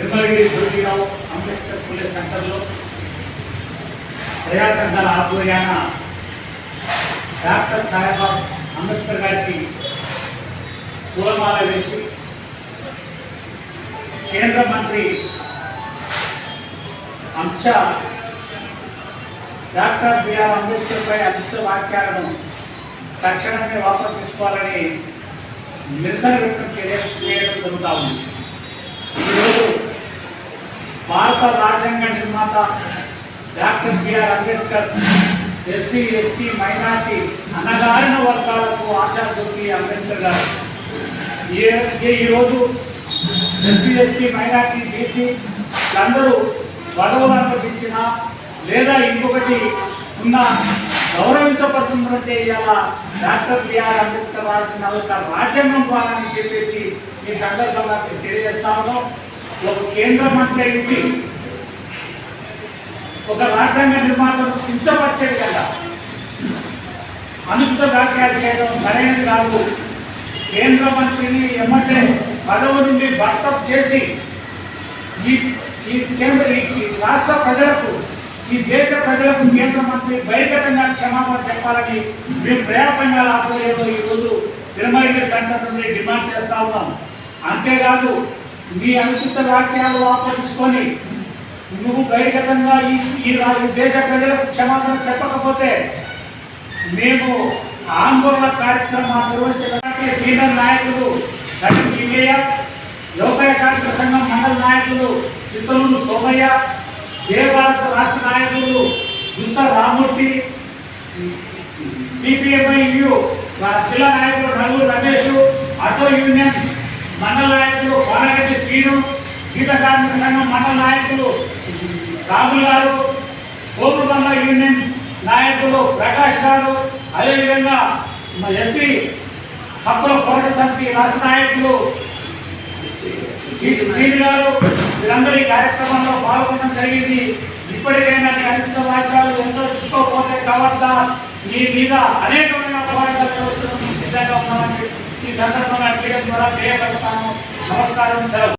తిరుమలగిరి జ్యోతిరావు అంబేద్కర్ పుల్లె సెంటర్లో ప్రజా సంఘాల ఆధ్వర్యాన డాక్టర్ సాహెబాబ్ అంబేద్కర్ గారికి పూలమాల వేసి కేంద్ర మంత్రి అంశ డాక్టర్ బిఆర్ అంబేద్కర్పై అనుచిత వాక్యాలను తక్షణమే వాపసు తీసుకోవాలని నిరసన వ్యక్తం చేయడం జరుగుతూ ఉంది. భారత రాజ్యాంగ నిర్మాత doctor BR Ambedkar SC ST minority అన్నగారిన వర్గాలకు ఆచార్యుడి అంబేద్కర్ గారు. ఏ- ఈరోజు ఎస్సీ ఎస్టీ మైనార్టీ బీసీ అందరూ పదవులు అనుమతించిన లేదా ఇంకొకటి ఉన్న గౌరవించబడుతుందంటే ఇలా డాక్టర్ బిఆర్ అంబేద్కర్ రాసిన ఒక రాజ్యాంగం ద్వారా అని చెప్పేసి ఈ సందర్భంగా నేను ఒక కేంద్రం అంటే అయి ఒక రాజ్యాంగ నిర్మాతను కించపరిచే విధంగా అనుచిత వ్యాఖ్యలు చేయడం సరైనది కాదు. కేంద్ర మంత్రిని ఎమ్మెల్యే పదవి నుండి భర్త చేసి ఈ ఈ కేంద్ర ఈ రాష్ట్ర ప్రజలకు ఈ దేశ ప్రజలకు కేంద్ర మంత్రి బహిర్గతంగా క్షమాపణ చెప్పాలని మేము ప్రయాసంగా ఆధ్వర్యంలో ఈరోజు తిరుమల సెంటర్ నుండి డిమాండ్ చేస్తా ఉన్నాం. అంతేకాదు మీ అనుచిత వాక్యాలు ఆపరించుకొని నువ్వు బహిర్గతంగా ఈ ఈ దేశ ప్రజలకు క్షమాపణ చెప్పకపోతే మేము ఆందోళన కార్యక్రమాలు నిర్వహించడానికి సీనియర్ నాయకులు దక్షిణ వ్యవసాయ కార్మిక సంఘం మండల నాయకులు చిత్తలూరు సోమయ్య జయ భారత రాష్ట్ర నాయకులు దుస్స రామూర్తి సిపిఎంఐ జిల్లా నాయకులు నలుగురు రమేష్ ఆటో యూనియన్ మండల నాయకులు కోనగట్టి శ్రీను గీత కార్మిక సంఘం మండల నాయకులు రాములు గారు కోపుబంద యూనియన్ నాయకులు ప్రకాష్ గారు అదేవిధంగా మా ఎస్టీ హక్కుల పోరాట సమితి రాష్ట్ర నాయకులు శ్రీ- శ్రీని గారు వీరందరూ ఈ కార్యక్రమంలో పాల్గొనడం జరిగింది. ఇప్పటికైనా నీ అనుచిత వాక్యాలు ఎంతో తీసుకోకపోతే కావద్దా మీ మీద అనేకమైన పోరాటాలు సిద్ధంగా ఉన్నామని ఈ సందర్భంగా చేయడం ద్వారా తెలియపరుస్తాను నమస్కారం సెలవు